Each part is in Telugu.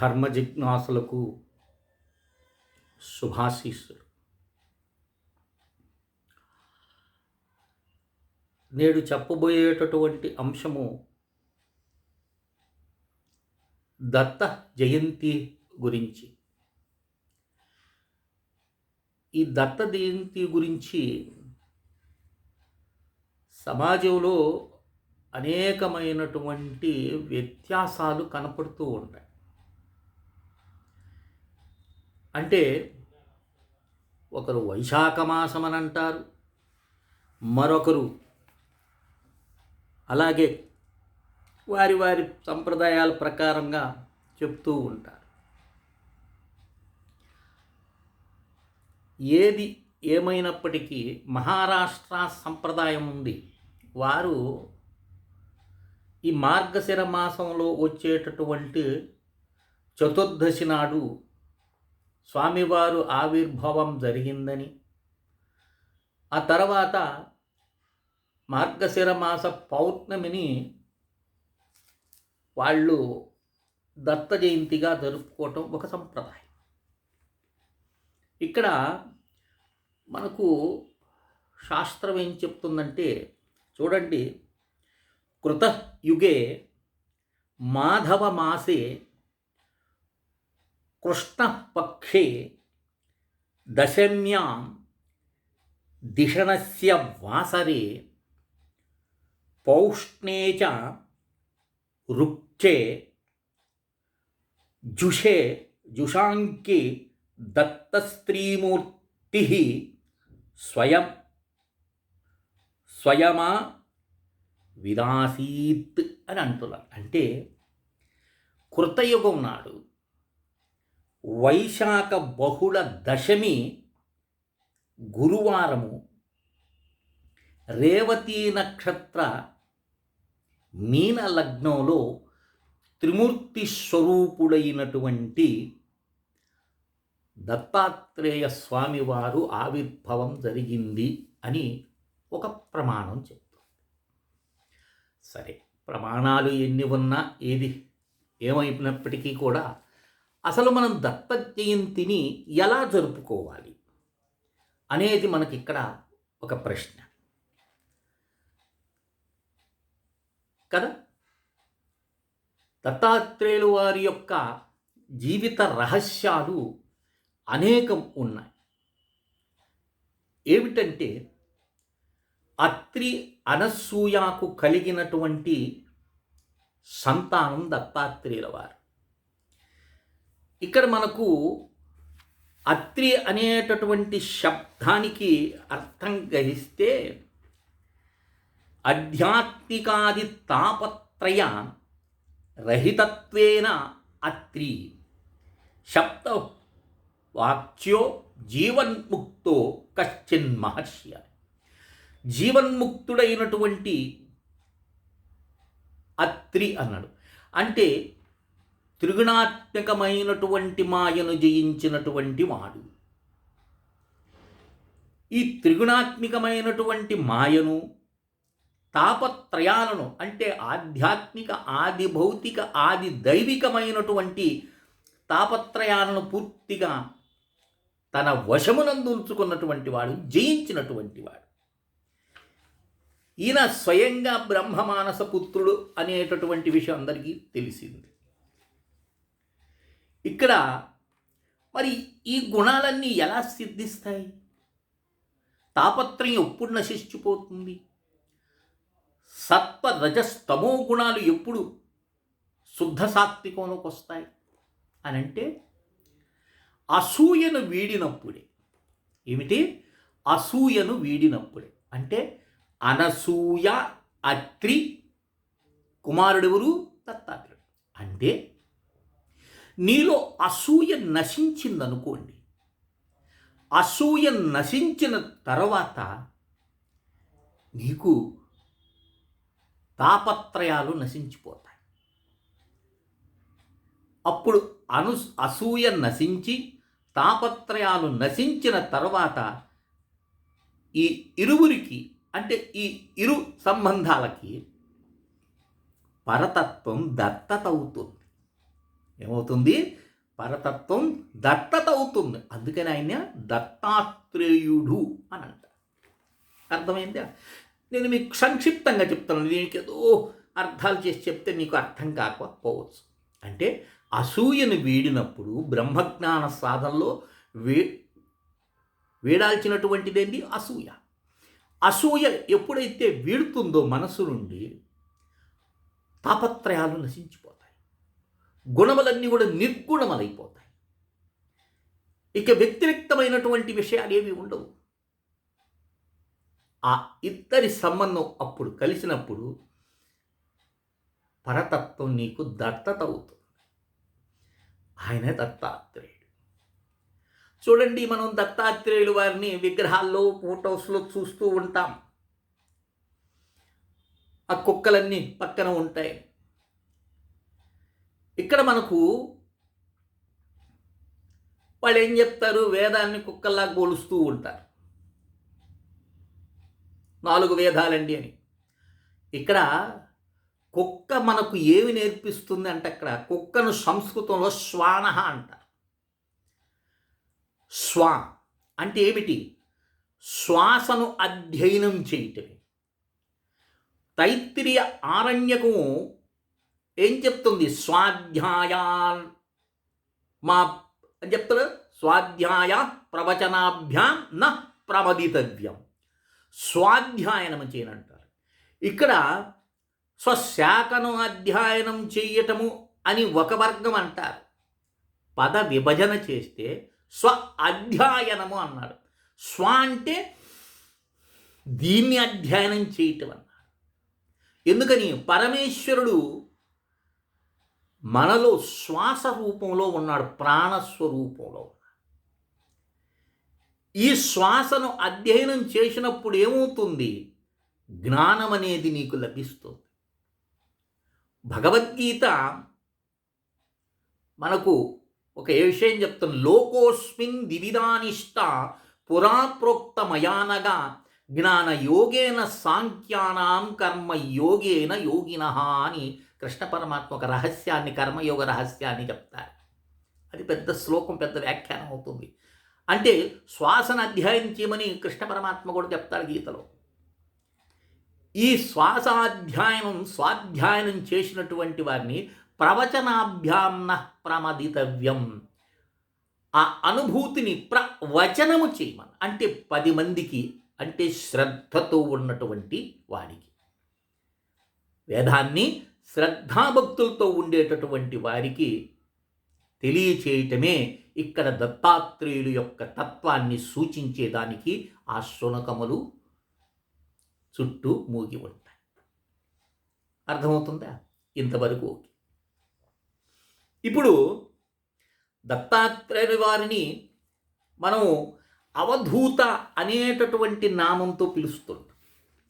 ధర్మ జిజ్ఞాసులకు శుభాశీస్సులు. నేడు చెప్పబోయేటటువంటి అంశము దత్త జయంతి గురించి. ఈ దత్త జయంతి గురించి సమాజంలో అనేకమైనటువంటి వ్యత్యాసాలు కనపడుతూ ఉంటాయి. అంటే ఒకరు వైశాఖ మాసమని అని అంటారు మరొకరు అలాగే వారి వారి సంప్రదాయాల ప్రకారంగా చెప్తూ ఉంటారు. ఏది ఏమైనప్పటికీ మహారాష్ట్ర సంప్రదాయం ఉంది. వారు ఈ మార్గశిర మాసంలో వచ్చేటటువంటి చతుర్దశి నాడు స్వామివారు ఆవిర్భావం జరిగిందని. ఆ తర్వాత మార్గశిర మాస పౌర్ణమిని వాళ్ళు దత్త జయంతిగా జరుపుకోవటం ఒక సంప్రదాయం. ఇక్కడ మనకు శాస్త్రం ఏం చెప్తుందంటే చూడండి కృతయుగే మాధవ మాసే కృష్ణపక్షే దశమ్యాం దిషణస్య వాసరే పౌష్ణే చ రుక్చే జుషే జుషాంకి దత్తస్త్రీమూర్తి స్వయం స్వయమా విదాసీత్ అని అంటున్నారు. అంటే కృతయుగం నాడు వైశాఖ బహుళ దశమి గురువారము రేవతీ నక్షత్ర మీన లగ్నంలో త్రిమూర్తి స్వరూపుడైనటువంటి దత్తాత్రేయ స్వామివారు ఆవిర్భవం జరిగింది అని ఒక ప్రమాణం చెప్తుంది. సరే ప్రమాణాలు ఎన్ని ఉన్నా ఏది ఏమైనప్పటికీ కూడా అసలు మనం దత్త జయంతిని ఎలా జరుపుకోవాలి అనేది మనకి ఇక్కడ ఒక ప్రశ్న. కదా? దత్తాత్రేయులు వారి యొక్క జీవిత రహస్యాలు అనేకం ఉన్నాయి. ఏమిటంటే అత్రి అనసూయాకు కలిగినటువంటి సంతానం దత్తాత్రేయుల వారు. ఇక్కడ మనకు అత్రి అనేటటువంటి శబ్దానికి అర్థం గ్రహిస్తే అధ్యాత్మికాది తాపత్రయ రహితత్వేన అత్రి. శబ్ద వాక్యో జీవన్ముక్తో కశ్చిన్ మహర్షి జీవన్ముక్తుడైనటువంటి అత్రి అన్నాడు. అంటే త్రిగుణాత్మకమైనటువంటి మాయను జయించినటువంటి వాడు. ఈ త్రిగుణాత్మికమైనటువంటి మాయను తాపత్రయాలను అంటే ఆధ్యాత్మిక ఆది భౌతిక ఆది దైవికమైనటువంటి తాపత్రయాలను పూర్తిగా తన వశమునందు ఉంచుకున్నటువంటి వాడు జయించినటువంటి వాడు. ఈయన స్వయంగా బ్రహ్మమానస పుత్రుడు అనేటటువంటి విషయం అందరికీ తెలిసింది. ఇక్కడ మరి ఈ గుణాలన్నీ ఎలా సిద్ధిస్తాయి? తాపత్రయం ఎప్పుడు నశించిపోతుంది? సత్వ రజస్తమో గుణాలు ఎప్పుడు శుద్ధ సాత్వికంలోకి వస్తాయి? అని అంటే అసూయను వీడినప్పుడే. ఏమిటి? అసూయను వీడినప్పుడే. అంటే అనసూయ అత్రి కుమారుడెవరు? దత్తాత్రేయుడు. అంటే నీలో అసూయ నశించిందనుకోండి. అసూయ నశించిన తర్వాత నీకు తాపత్రయాలు నశించిపోతాయి. అప్పుడు అను అసూయ నశించి తాపత్రయాలు నశించిన తర్వాత ఈ ఇరువురికి అంటే ఈ ఇరు సంబంధాలకి పరతత్వం దత్తత అవుతుంది ఏమవుతుంది? పరతత్వం దత్తత అవుతుంది అందుకని ఆయన దత్తాత్రేయుడు అని అంట. అర్థమైందా? నేను మీకు సంక్షిప్తంగా చెప్తాను. దీనికి ఏదో అర్థాలు చేసి చెప్తే మీకు అర్థం కాకపోవచ్చు. అంటే అసూయను వీడినప్పుడు బ్రహ్మజ్ఞాన సాధనలో వే వేడాల్చినటువంటిదేంటి అసూయ. అసూయ ఎప్పుడైతే వీడుతుందో మనసు నుండి తాపత్రయాలు నశించిపో గుణములన్నీ కూడా నిర్గుణములైపోతాయి. ఇక వ్యతిరేక్తమైనటువంటి విషయాలు ఏవి ఉండవు. ఆ ఇద్దరి సంబంధం అప్పుడు కలిసినప్పుడు పరతత్వం నీకు దత్తత అవుతుంది ఆయనే దత్తాత్రేయుడు. చూడండి మనం దత్తాత్రేయుడు వారిని విగ్రహాల్లో ఫోటోస్లో చూస్తూ ఉంటాం. ఆ కుక్కలన్నీ పక్కన ఉంటాయి. ఇక్కడ మనకు వాళ్ళు ఏం చెప్తారు? వేదాన్ని కుక్కల్లా గోలుస్తూ ఉంటారు. నాలుగు వేదాలండి అని. ఇక్కడ కుక్క మనకు ఏమి నేర్పిస్తుంది అంటే అక్కడ కుక్కను సంస్కృతంలో శ్వాన అంటారు. స్వా అంటే ఏమిటి? శ్వాసను అధ్యయనం చేయటమే. తైత్తిరియ ఆరణ్యకము ఏం చెప్తుంది? స్వాధ్యాయాన్. మా అని చెప్తారు? స్వాధ్యాయ ప్రవచనాభ్యాం న ప్రమదితవ్యం స్వాధ్యాయనం చేయనంటారు ఇక్కడ స్వశాఖను అధ్యయనం చేయటము అని ఒక వర్గం అంటారు. పద విభజన చేస్తే స్వ అధ్యయనము అన్నాడు స్వ అంటే దీన్ని అధ్యయనం చేయటం అన్నాడు ఎందుకని? పరమేశ్వరుడు మనలో శ్వాస రూపంలో ఉన్నాడు ప్రాణస్వరూపంలో ఈ శ్వాసను అధ్యయనం చేసినప్పుడు ఏమవుతుంది? జ్ఞానం అనేది నీకు లభిస్తుంది. భగవద్గీత మనకు ఒక ఏ విషయం చెప్తుంది? లోకోస్మిన్ దివిధానిష్ట పురాప్రోక్తమయానగా జ్ఞాన యోగేన సాంఖ్యానాం కర్మ యోగేన యోగిన అని కృష్ణ పరమాత్మ ఒక రహస్యాన్ని కర్మయోగ రహస్యాన్ని చెప్తారు. అది పెద్ద శ్లోకం పెద్ద వ్యాఖ్యానం అవుతుంది. అంటే శ్వాసను అధ్యయనం చేయమని కృష్ణ పరమాత్మ కూడా చెప్తాడు గీతలో. ఈ శ్వాసాధ్యాయనం స్వాధ్యాయనం చేసినటువంటి వారిని ప్రవచనాభ్యాన్న ప్రమదితవ్యం. ఆ అనుభూతిని ప్రవచనము చేయమని అంటే పది మందికి అంటే శ్రద్ధతో ఉన్నటువంటి వాడికి. వేదాన్ని శ్రద్ధాభక్తులతో ఉండేటటువంటి వారికి తెలియచేయటమే ఇక్కడ దత్తాత్రేయులు యొక్క తత్వాన్ని సూచించేదానికి ఆ శునకములు చుట్టూ మూగి ఉంటాయి. అర్థమవుతుందా? ఇంతవరకు ఓకే. ఇప్పుడు దత్తాత్రేయ వారిని మనం అవధూత అనేటటువంటి నామంతో పిలుస్తుంటాం.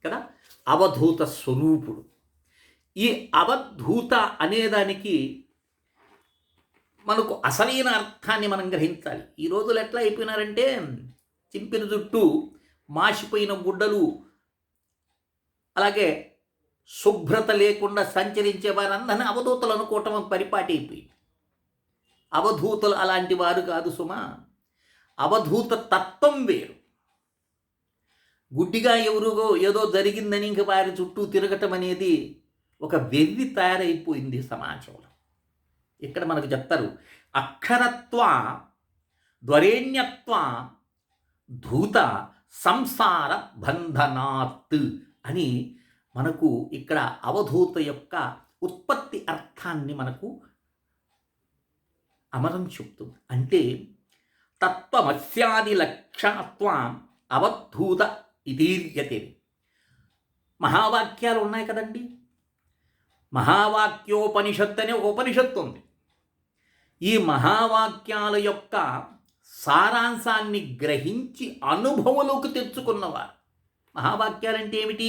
కదా? అవధూత స్వరూపుడు. ఈ అవధూత అనేదానికి మనకు అసలైన అర్థాన్ని మనం గ్రహించాలి. ఈ రోజులు ఎట్లా అయిపోయినారంటే చింపిన జుట్టు మాసిపోయిన గుడ్డలు అలాగే శుభ్రత లేకుండా సంచరించే వారందరినీ అవధూతలు అనుకోవటం పరిపాటి అయిపోయింది అవధూతలు అలాంటి వారు కాదు సుమా. అవధూత తత్వం వేరు. గుడ్డిగా ఎవరుగో ఏదో జరిగిందని ఇంక వారి చుట్టూ తిరగటం అనేది ఒక వెర్రి తయారైపోయింది సమాజంలో. ఇక్కడ మనకు చెప్తారు అక్షరత్వ ద్వరేణ్యత్వ ధూత సంసార బంధనాత్ అని మనకు ఇక్కడ అవధూత యొక్క ఉత్పత్తి అర్థాన్ని మనకు అమరం చెప్తుంది అంటే తత్వమస్యాది లక్షణత్వం అవధూత ఇదీర్యతే. మహావాక్యాలు ఉన్నాయి కదండి? మహావాక్యోపనిషత్తు అనే ఒక ఉపనిషత్తు ఉంది. ఈ మహావాక్యాల యొక్క సారాంశాన్ని గ్రహించి అనుభవంలోకి తెచ్చుకున్నవారు. మహావాక్యాలంటే ఏమిటి?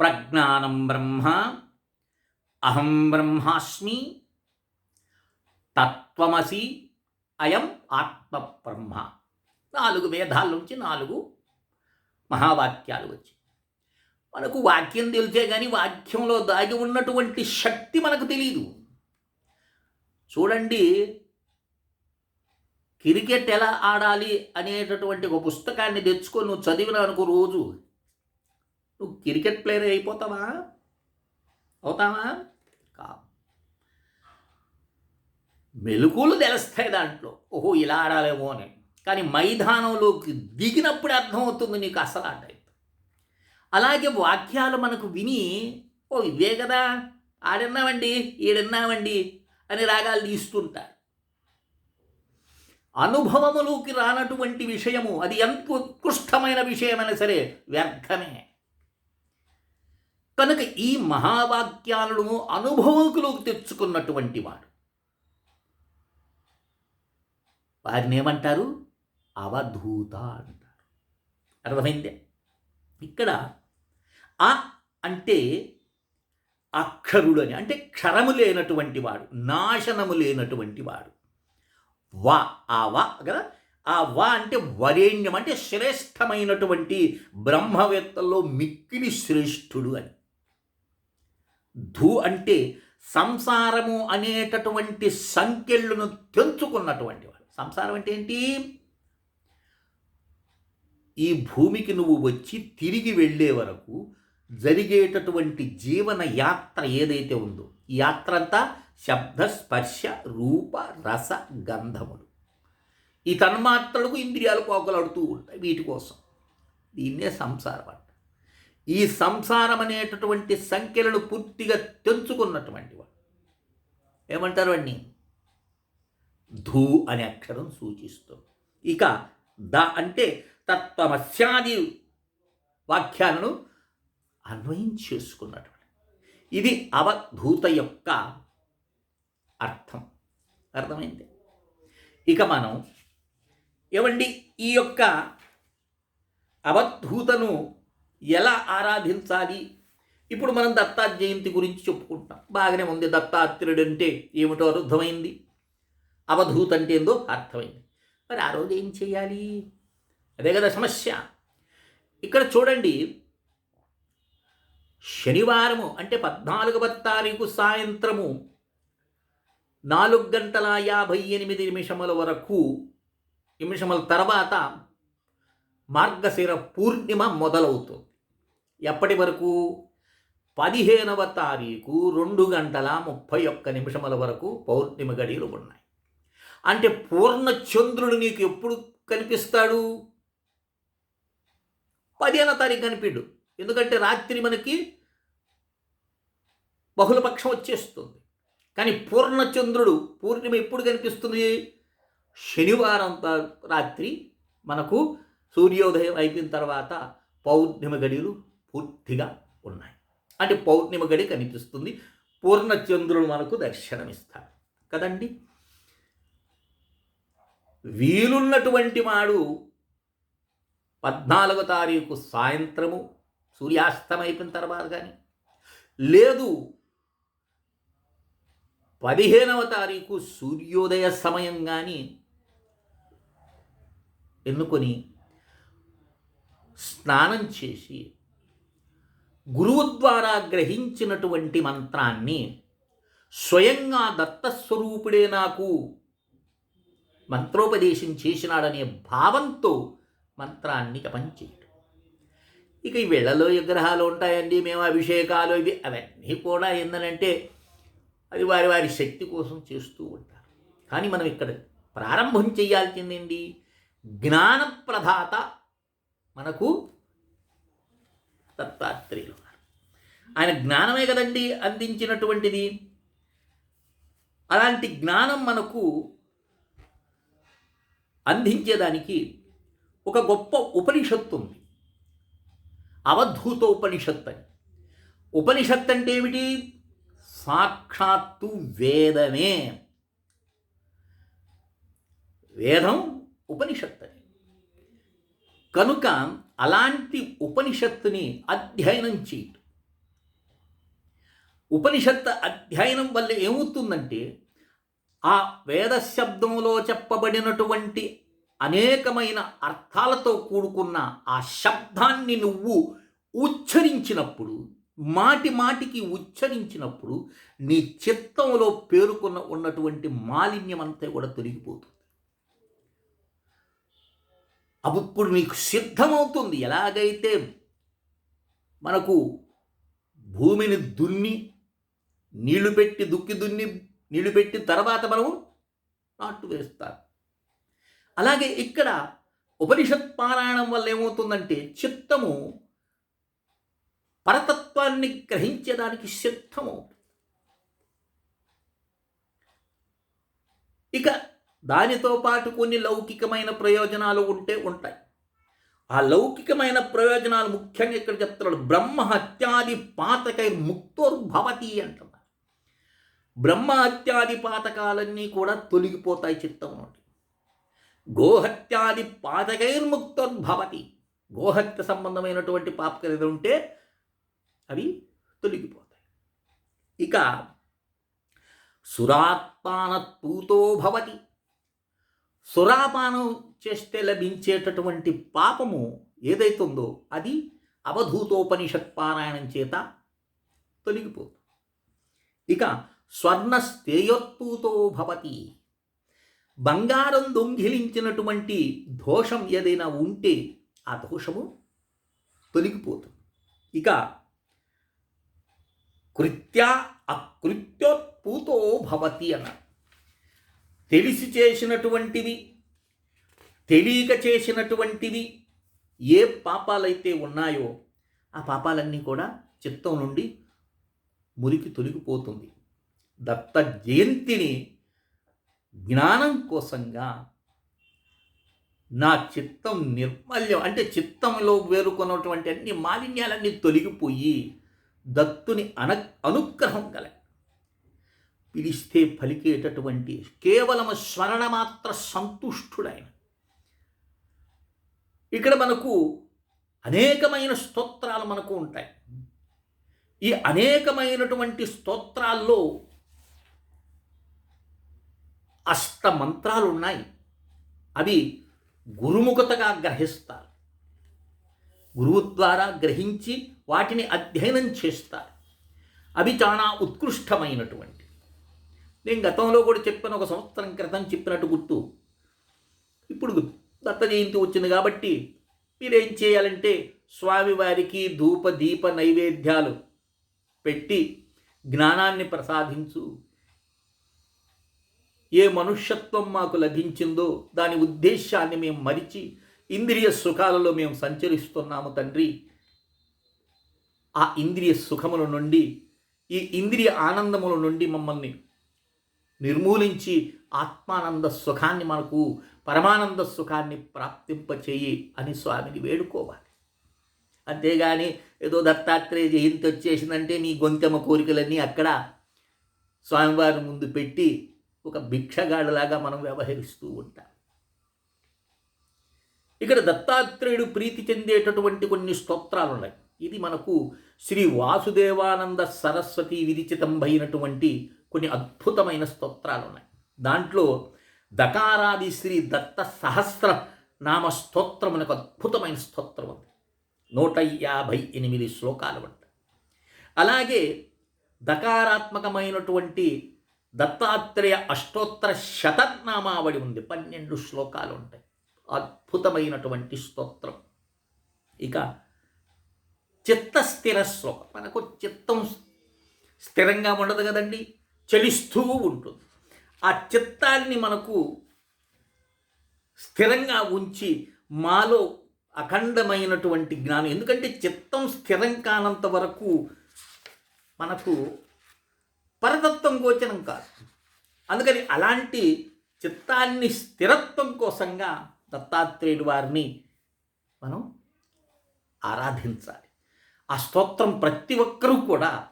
ప్రజ్ఞానం బ్రహ్మ అహం బ్రహ్మాస్మి తత్వమసి అయం ఆత్మ బ్రహ్మ నాలుగు వేదాల నుంచి నాలుగు మహావాక్యాలు వచ్చి మనకు వాక్యం తెలిసే కానీ వాక్యంలో దాగి ఉన్నటువంటి శక్తి మనకు తెలియదు చూడండి క్రికెట్ ఎలా ఆడాలి అనేటటువంటి ఒక పుస్తకాన్ని తెచ్చుకొని నువ్వు చదివిన అనుకో రోజు. నువ్వు క్రికెట్ ప్లేయర్ అయిపోతావా? అవుతావా? కా మెలుకులు తెలుస్తాయి దాంట్లో. ఓహో ఇలా ఆడాలేమో అని. కానీ మైదానంలోకి దిగినప్పుడు అర్థమవుతుంది నీకు అసలు ఆట అలాగే వాక్యాలు మనకు విని ఓ ఇవే కదా ఆడిన్నామండి ఈడిన్నామండి అని రాగాలు తీస్తుంటారు. అనుభవములోకి రానటువంటి విషయము అది ఎంత ఉత్కృష్టమైన విషయమైనా సరే వ్యర్థమే. కనుక ఈ మహావాక్యాలను అనుభవకులోకి తెచ్చుకున్నటువంటి వాడు. వారిని ఏమంటారు? అవధూత అంటారు. అర్థమైందే? ఇక్కడ ఆ అంటే అక్షరుడు అని అంటే క్షరము లేనటువంటి వాడు నాశనము లేనటువంటి వాడు. వా ఆ వా కదా? ఆ వా అంటే వరేణ్యం అంటే శ్రేష్టమైనటువంటి బ్రహ్మవేత్తల్లో మిక్కిలి శ్రేష్ఠుడు అని. ధూ అంటే సంసారము అనేటటువంటి సంఖ్యలను తెంచుకున్నటువంటి వాడు. సంసారం అంటే ఏంటి? ఈ భూమికి నువ్వు వచ్చి తిరిగి వెళ్ళే వరకు జరిగేటటువంటి జీవన యాత్ర ఏదైతే ఉందో ఈ యాత్ర అంతా శబ్ద స్పర్శ రూప రస గంధములు. ఈ తన్మాత్రలకు ఇంద్రియాలు పోకలాడుతూ ఉంటాయి వీటి కోసం. దీన్నే సంసారం అంట. ఈ సంసారం అనేటటువంటి సంఖ్యలను పూర్తిగా తెంచుకున్నటువంటి వాడు. ఏమంటారు వాడిని? ధూ అనే అక్షరం సూచిస్తుంది. ఇక ద అంటే తత్వమస్యాది వాక్యాలను అన్వయం చేసుకున్నటువంటి ఇది అవధూత యొక్క అర్థం. అర్థమైంది. ఇక మనం ఏమండి ఈ యొక్క అవధూతను ఎలా ఆరాధించాలి? ఇప్పుడు మనం దత్తా జయంతి గురించి చెప్పుకుంటాం బాగానే ఉంది. దత్తాత్రేయుడు అంటే ఏమిటో అర్థమైంది. అవధూత అంటే ఏందో అర్థమైంది. మరి ఆ రోజు ఏం చేయాలి? అదే కదా సమస్య. ఇక్కడ చూడండి శనివారము అంటే పద్నాలుగవ తారీఖు సాయంత్రము నాలుగు గంటల యాభై ఎనిమిది నిమిషముల వరకు నిమిషముల తర్వాత మార్గశిర పూర్ణిమ మొదలవుతుంది. ఎప్పటి వరకు? పదిహేనవ తారీఖు రెండు గంటల ముప్పై ఒక్క నిమిషముల వరకు పౌర్ణిమ గడియలు ఉన్నాయి. అంటే పూర్ణచంద్రుడు నీకు ఎప్పుడు కనిపిస్తాడు? పదిహేనో తారీఖు కనిపిండు. ఎందుకంటే రాత్రి మనకి బహుళపక్షం వచ్చేస్తుంది. కానీ పూర్ణచంద్రుడు పూర్ణిమ ఎప్పుడు కనిపిస్తుంది? శనివారం రాత్రి మనకు సూర్యోదయం అయిపోయిన తర్వాత పౌర్ణిమ గడిలు పూర్తిగా ఉన్నాయి. అంటే పౌర్ణిమ గడి కనిపిస్తుంది. పూర్ణచంద్రుడు మనకు దర్శనమిస్తాడు. కదండి? వీలున్నటువంటి వాడు పద్నాలుగో తారీఖు సాయంత్రము సూర్యాస్తమైపోయిన తర్వాత కానీ లేదు పదిహేనవ తారీఖు సూర్యోదయ సమయం కానీ ఎన్నుకొని స్నానం చేసి గురువు ద్వారా గ్రహించినటువంటి మంత్రాన్ని స్వయంగా దత్తస్వరూపుడే నాకు మంత్రోపదేశం చేసినాడనే భావంతో మంత్రాన్ని జపం చేయడం ఇక ఈ వేళలో విగ్రహాలు ఉంటాయండి మేము అభిషేకాలు ఇవి. అవన్నీ కూడా ఏందనంటే అది వారి వారి శక్తి కోసం చేస్తూ ఉంటారు. కానీ మనం ఇక్కడ ప్రారంభం చేయాల్సిందండి జ్ఞానప్రదాత మనకు దత్తాత్రేయులు ఆయన జ్ఞానమే కదండి అందించినటువంటిది. అలాంటి జ్ఞానం మనకు అందించేదానికి ఒక గొప్ప ఉపనిషత్తు ఉంది. అవధూత ఉపనిషత్ అని ఉపనిషత్ అంటే ఏమిటి సాక్షాత్తు వేదమే. వేదం ఉపనిషత్ అని కనుక అలాంటి ఉపనిషత్తుని అధ్యయనం చేయటం. ఉపనిషత్ అధ్యయనం వల్ల ఏమవుతుందంటే ఆ వేద శబ్దంలో చెప్పబడినటువంటి అనేకమైన అర్థాలతో కూడుకున్న ఆ శబ్దాన్ని నువ్వు ఉచ్చరించినప్పుడు మాటి మాటికి ఉచ్చరించినప్పుడు నీ చిత్తంలో పేరుకున్న ఉన్నటువంటి మాలిన్యం అంతా కూడా తొలగిపోతుంది. అప్పుడు నీకు సిద్ధమవుతుంది. ఎలాగైతే మనకు భూమిని దున్ని నీళ్ళు పెట్టి దుక్కి దున్ని నీళ్ళు పెట్టి తర్వాత మనము నాటు వేస్తారు అలాగే ఇక్కడ ఉపనిషత్ పారాయణం వల్ల ఏమవుతుందంటే చిత్తము పరతత్వాన్ని గ్రహించేదానికి సిద్ధమవుతుంది ఇక దానితో పాటు కొన్ని లౌకికమైన ప్రయోజనాలు ఉంటే ఉంటాయి. ఆ లౌకికమైన ప్రయోజనాలు ముఖ్యంగా ఇక్కడ చెప్తున్నాడు బ్రహ్మ హత్యాది పాతకై ముక్తోర్భవతి అంటున్నారు. బ్రహ్మ హత్యాది పాతకాలన్నీ కూడా తొలగిపోతాయి చిత్తం నుండి. గోహత్యాది పాతకైర్ముక్తోద్భవతి గోహత్య సంబంధమైనటువంటి పాపకలు ఏదో ఉంటే అవి తొలగిపోతాయి. ఇక సురాత్మానత్పూతో భవతి. సురాపానం చేస్తే లభించేటటువంటి పాపము ఏదైతుందో అది అవధూతోపనిషత్ పారాయణం చేత తొలగిపోతుంది. ఇక స్వర్ణ స్థేయోత్పూతో భవతి. బంగారం దొంగిలించినటువంటి దోషం ఏదైనా ఉంటే ఆ దోషము తొలగిపోతుంది. ఇక కృత్య అకృత్యోత్పూతో భవతి అన్న తెలిసి చేసినటువంటివి తెలియక చేసినటువంటివి ఏ పాపాలైతే ఉన్నాయో ఆ పాపాలన్నీ కూడా చిత్తం నుండి మురికి తొలగిపోతుంది. దత్త జయంతిని జ్ఞానం కోసంగా నా చిత్తం నిర్మల్యం అంటే చిత్తంలో వేరుకున్నటువంటి అన్ని మాలిన్యాలన్నీ తొలగిపోయి దత్తుని అన అనుగ్రహం కల పిలిస్తే పలికేటటువంటి కేవలం స్మరణమాత్ర సంతుష్టుడైన. ఇక్కడ మనకు అనేకమైన స్తోత్రాలు మనకు ఉంటాయి. ఈ అనేకమైనటువంటి స్తోత్రాల్లో అష్ట మంత్రాలు ఉన్నాయి అవి గురుముఖతగా గ్రహిస్తారు. గురువు ద్వారా గ్రహించి వాటిని అధ్యయనం చేస్తారు. అవి చాలా ఉత్కృష్టమైనటువంటి. నేను గతంలో కూడా చెప్పాను ఒక సంవత్సరం క్రితం చెప్పినట్టు గుర్తు. ఇప్పుడు దత్త జయంతి వచ్చింది కాబట్టి మీరేం చేయాలంటే స్వామివారికి ధూప దీప నైవేద్యాలు పెట్టి జ్ఞానాన్ని ప్రసాదించు ఏ మనుష్యత్వం మాకు లభించిందో దాని ఉద్దేశాన్ని మేము మరిచి ఇంద్రియ సుఖాలలో మేము సంచరిస్తున్నాము తండ్రి. ఆ ఇంద్రియ సుఖముల నుండి ఈ ఇంద్రియ ఆనందముల నుండి మమ్మల్ని నిర్మూలించి ఆత్మానంద సుఖాన్ని మనకు పరమానంద సుఖాన్ని ప్రాప్తింపచేయి అని స్వామిని వేడుకోవాలి. అంతేగాని ఏదో దత్తాత్రేయ జయంతి వచ్చేసిందంటే నీ గొంతెమ్మ కోరికలన్నీ అక్కడ స్వామివారి ముందు పెట్టి ఒక భిక్షగాడిలాగా మనం వ్యవహరిస్తూ ఉంటాం. ఇక్కడ దత్తాత్రేయుడు ప్రీతి చెందేటటువంటి కొన్ని స్తోత్రాలు ఉన్నాయి ఇది మనకు శ్రీ వాసుదేవానంద సరస్వతి విరిచితంబైనటువంటి కొన్ని అద్భుతమైన స్తోత్రాలు ఉన్నాయి దాంట్లో దకారాది శ్రీ దత్త సహస్ర నామ స్తోత్రం ఒక అద్భుతమైన స్తోత్రం ఉంది. నూట యాభై ఎనిమిది శ్లోకాలు ఉంటాయి. అలాగే దకారాత్మకమైనటువంటి దత్తాత్రేయ అష్టోత్తర శతనామావళి ఉంది. పన్నెండు శ్లోకాలు ఉంటాయి అద్భుతమైనటువంటి స్తోత్రం. ఇక చిత్తస్థిర శ్లోకం. మనకు చిత్తం స్థిరంగా ఉండదు కదండి. చలిస్తూ ఉంటుంది. ఆ చిత్తాన్ని మనకు స్థిరంగా ఉంచి మాలో అఖండమైనటువంటి జ్ఞానం. ఎందుకంటే చిత్తం స్థిరం కానంత వరకు మనకు పరతత్వం గోచరం కాదు. అందుకని అలాంటి చిత్తాన్ని స్థిరత్వం కోసంగా దత్తాత్రేయుడు వారిని మనం ఆరాధించాలి. ఆ స్తోత్రం ప్రతి ఒక్కరూ కూడా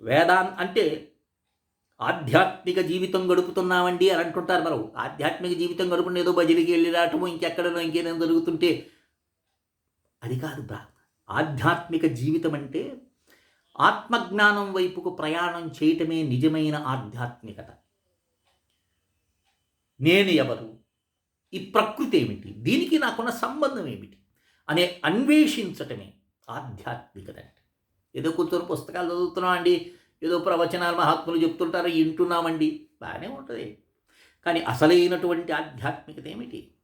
వేదాన్ అంటే ఆధ్యాత్మిక జీవితం గడుపుతున్నామండి అని అంటుంటారు. మనం ఆధ్యాత్మిక జీవితం గడుపుని ఏదో బజిలికి వెళ్ళి రావటము ఇంకెక్కడనో ఇంకేదో జరుగుతుంటే అది కాదు బ్రా ఆధ్యాత్మిక జీవితం అంటే ఆత్మజ్ఞానం వైపుకు ప్రయాణం చేయటమే నిజమైన ఆధ్యాత్మికత. నేను ఎవరు? ఈ ప్రకృతి ఏమిటి? దీనికి నాకున్న సంబంధం ఏమిటి? అనే అన్వేషించటమే ఆధ్యాత్మికత అంటే. ఏదో కూర్చొని పుస్తకాలు చదువుతున్నాం అండి. ఏదో ప్రవచనాలు మహాత్ములు చెప్తుంటారు వింటున్నామండి. బాగానే ఉంటుంది. కానీ అసలైనటువంటి ఆధ్యాత్మికత ఏమిటి?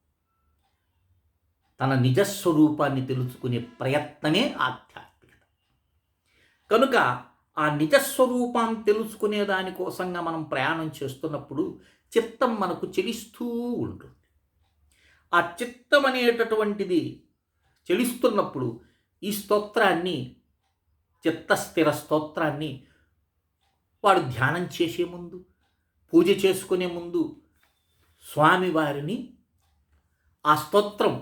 తన నిజస్వరూపాన్ని తెలుసుకునే ప్రయత్నమే ఆధ్యాత్మిక కనుక ఆ నిజస్వరూపాన్ని తెలుసుకునే దానికోసంగా మనం ప్రయాణం చేస్తున్నప్పుడు చిత్తం మనకు చెలిస్తూ ఉంటుంది. ఆ చిత్తం అనేటటువంటిది చెలిస్తున్నప్పుడు ఈ స్తోత్రాన్ని చిత్తస్థిర స్తోత్రాన్ని వాడు ధ్యానం చేసే ముందు పూజ చేసుకునే ముందు స్వామివారిని ఆ స్తోత్రం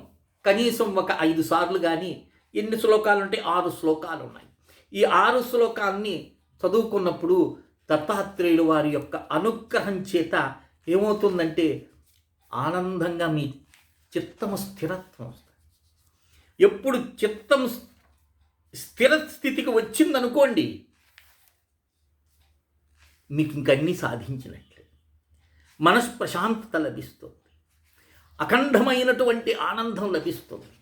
కనీసం ఒక ఐదు సార్లు కానీ ఎన్ని శ్లోకాలు ఉంటే ఆరు శ్లోకాలు ఉన్నాయి ఈ ఆరు శ్లోకాన్ని చదువుకున్నప్పుడు దత్తాత్రేయుడు వారి యొక్క అనుగ్రహం చేత ఏమవుతుందంటే ఆనందంగా మీ చిత్తము స్థిరత్వం వస్తుంది. ఎప్పుడు చిత్తం స్థిర స్థితికి వచ్చిందనుకోండి మీకు ఇంకన్నీ సాధించినట్లే. మనసు ప్రశాంతత లభిస్తుంది. అఖండమైనటువంటి ఆనందం లభిస్తుంది.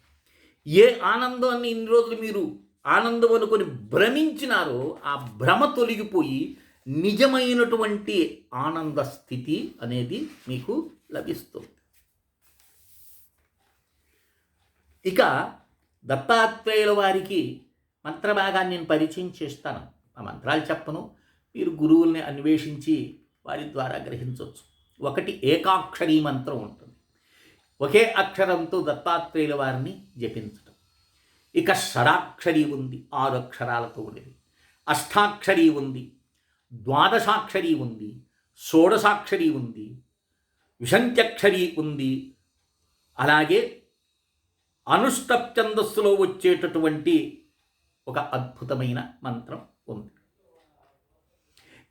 ఏ ఆనందాన్ని ఇన్ని రోజులు మీరు ఆనందం అనుకొని భ్రమించినారో ఆ భ్రమ తొలగిపోయి నిజమైనటువంటి ఆనంద స్థితి అనేది మీకు లభిస్తుంది. ఇక దత్తాత్రేయుల వారికి మంత్రభాగాన్ని నేను పరిచయం చేస్తాను. ఆ మంత్రాలు చెప్పను. మీరు గురువుల్ని అన్వేషించి వారి ద్వారా గ్రహించవచ్చు. ఒకటి ఏకాక్షరీ మంత్రం ఉంటుంది. ఒకే అక్షరంతో దత్తాత్రేయుల వారిని జపించు. ఇక షడాక్షరి ఉంది ఆరు అక్షరాలతో ఉండేది అష్టాక్షరి ఉంది ద్వాదశాక్షరి ఉంది షోడశాక్షరి ఉంది విషంత్యక్షరి ఉంది. అలాగే అనుష్టప్ ఛందస్సులో వచ్చేటటువంటి ఒక అద్భుతమైన మంత్రం ఉంది.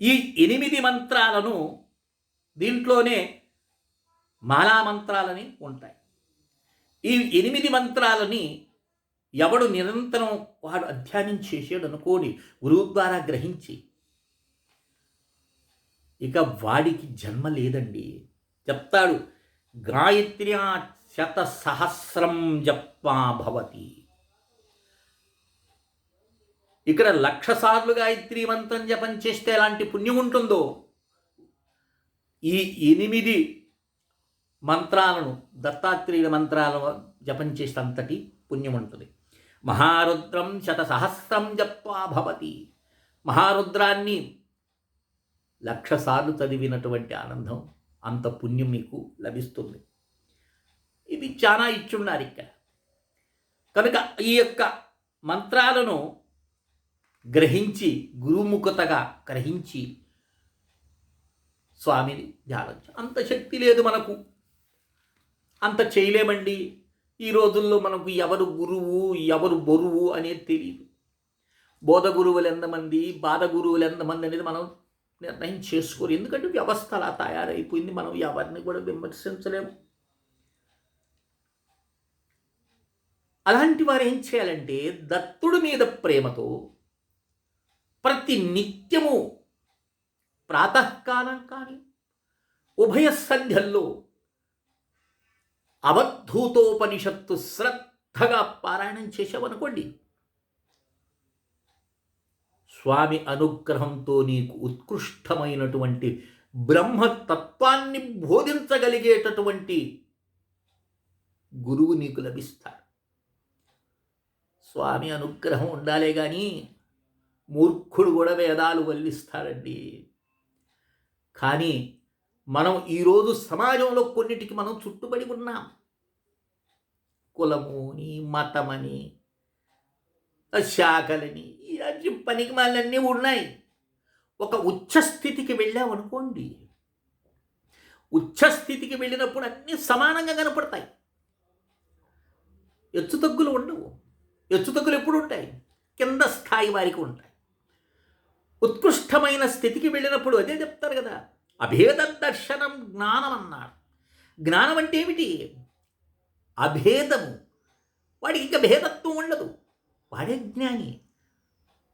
ఈ ఎనిమిది మంత్రాలను దీంట్లోనే మాలా మంత్రాలని ఉంటాయి. ఈ ఎనిమిది మంత్రాలని ఎవడు నిరంతరం వాడు అధ్యయనం చేసాడు అనుకోని గురువు ద్వారా గ్రహించి ఇక వాడికి జన్మ లేదండి. చెప్తాడు గాయత్ర్యా శత సహస్రం జప్వా భవతి. ఇక్కడ లక్ష సార్లు గాయత్రి మంత్రం జపం చేస్తే ఎలాంటి పుణ్యం ఉంటుందో? ఈ ఎనిమిది మంత్రాలను దత్తాత్రేయుల మంత్రాలను జపం చేస్తే అంతటి పుణ్యం ఉంటుంది. మహారుద్రం శతసహస్రం జప్వా భవతి. మహారుద్రాన్ని లక్షసార్లు చదివినటువంటి ఆనందం అంత పుణ్యం మీకు లభిస్తుంది. ఇది చాలా ఇచ్చున్నారు ఇక్కడ. కనుక ఈ యొక్క మంత్రాలను గ్రహించి గురుముఖతగా గ్రహించి స్వామిని ధ్యానం అంత శక్తి లేదు మనకు. అంత చేయలేమండి. ఈ రోజుల్లో మనకు ఎవరు గురువు ఎవరు బరువు అనేది తెలియదు బోధ గురువులు ఎంతమంది బాధ గురువులు ఎంతమంది అనేది మనం నిర్ణయం చేసుకోరు. ఎందుకంటే వ్యవస్థ అలా తయారైపోయింది మనం ఎవరిని కూడా విమర్శించలేము. అలాంటి వారు ఏం చేయాలంటే దత్తుడి మీద ప్రేమతో ప్రతి నిత్యము ప్రాతకాలం కానీ ఉభయ సంధ్యల్లో అవధూతోపనిషత్తు శ్రద్ధగా పారాయణం చేశావనుకోండి. స్వామి అనుగ్రహంతో నీకు ఉత్కృష్టమైనటువంటి బ్రహ్మతత్వాన్ని బోధించగలిగేటటువంటి గురువు నీకు లభిస్తాడు. స్వామి అనుగ్రహం ఉండాలే కానీ మూర్ఖుడు కూడా వేదాలు వల్లిస్తాడండి. కానీ మనం ఈరోజు సమాజంలో కొన్నిటికి మనం చుట్టుబడి ఉన్నాం. కులముని మతమని శాఖలని ఇలాంటి పనికి మాలన్నీ ఉన్నాయి. ఒక ఉచ్చస్థితికి వెళ్ళామనుకోండి ఉచ్చస్థితికి వెళ్ళినప్పుడు అన్నీ సమానంగా కనపడతాయి. ఎచ్చుతగ్గులు ఉండవు. ఎచ్చుతగ్గులు ఎప్పుడు ఉంటాయి? కింద స్థాయి వారికి ఉంటాయి. ఉత్కృష్టమైన స్థితికి వెళ్ళినప్పుడు అదే చెప్తారు కదా అభేద దర్శనం జ్ఞానం అన్నారు జ్ఞానం అంటే ఏమిటి? అభేదము. వాడికి ఇంకా భేదత్వం ఉండదు. వాడే జ్ఞాని.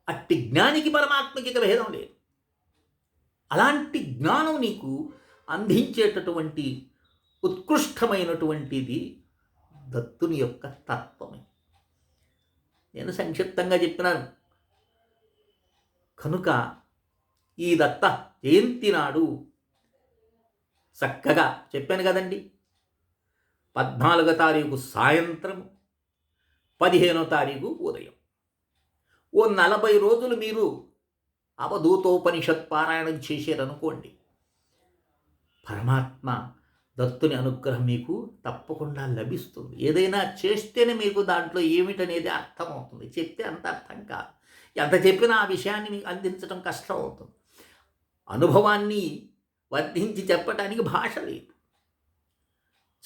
అట్టి జ్ఞానికి పరమాత్మకి ఇక భేదం లేదు. అలాంటి జ్ఞానం నీకు అందించేటటువంటి ఉత్కృష్టమైనటువంటిది దత్తుని యొక్క తత్వమే. నేను సంక్షిప్తంగా చెప్పినాను. కనుక ఈ దత్త జయంతి నాడు చక్కగా చెప్పాను కదండి. పద్నాలుగో తారీఖు సాయంత్రం పదిహేనో తారీఖు ఉదయం. ఓ నలభై రోజులు మీరు అవధూతోపనిషత్ పారాయణం చేశారనుకోండి. పరమాత్మ దత్తుని అనుగ్రహం మీకు తప్పకుండా లభిస్తుంది. ఏదైనా చేస్తేనే మీకు దాంట్లో ఏమిటనేది అర్థమవుతుంది. చెప్తే అంత అర్థం కాదు. ఎంత చెప్పినా ఆ విషయాన్ని మీకు అందించడం కష్టం అవుతుంది అనుభవాన్ని వర్ణించి చెప్పటానికి భాష లేదు.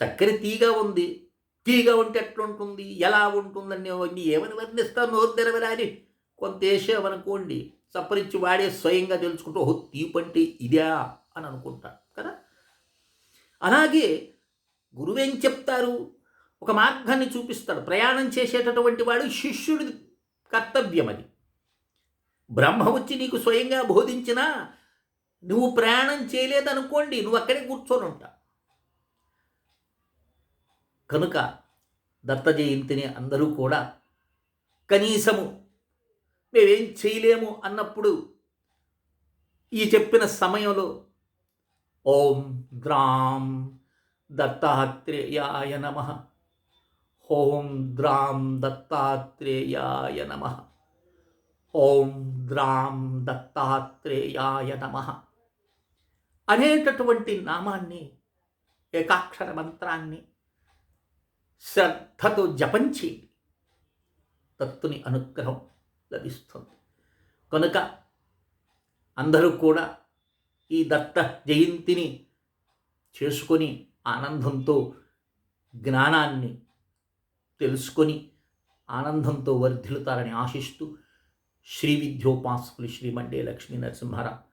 చక్కని తీగ ఉంది. తీగ ఉంటే ఎట్లుంటుంది? ఎలా ఉంటుందని ఏమని వర్ణిస్తారు? నోరు తెరవరాని కొంత వేసామనుకోండి సప్పరించి వాడే స్వయంగా తెలుసుకుంటూ ఓహో తీపంటే ఇదా? అని అనుకుంటాడు కదా? అలాగే గురువేం చెప్తారు? ఒక మార్గాన్ని చూపిస్తాడు. ప్రయాణం చేసేటటువంటి వాడు శిష్యుడి కర్తవ్యం అది బ్రహ్మ వచ్చి నీకు స్వయంగా బోధించినా నువ్వు ప్రయాణం చేయలేదనుకోండి నువ్వు అక్కడే కూర్చొని ఉంటా. కనుక దత్త జయంతిని అందరూ కూడా కనీసము మేమేం చేయలేము అన్నప్పుడు ఈ చెప్పిన సమయంలో ఓం ద్రాం దత్తాత్రేయాయ నమ. ఓం ద్రాం దత్తాత్రేయాయ నమ. ఓం ద్రాం దత్తాత్రేయాయ నమ. అనేటటువంటి నామాన్ని ఏకాక్షర మంత్రాన్ని శ్రద్ధతో జపంచి తత్తుని అనుగ్రహం లభిస్తుంది. కనుక అందరూ కూడా ఈ దత్త జయంతిని చేసుకొని ఆనందంతో జ్ఞానాన్ని తెలుసుకొని ఆనందంతో వర్ధిల్లుతారని ఆశిస్తూ శ్రీ విద్యోపాసకులు శ్రీమండే లక్ష్మీ నరసింహారావు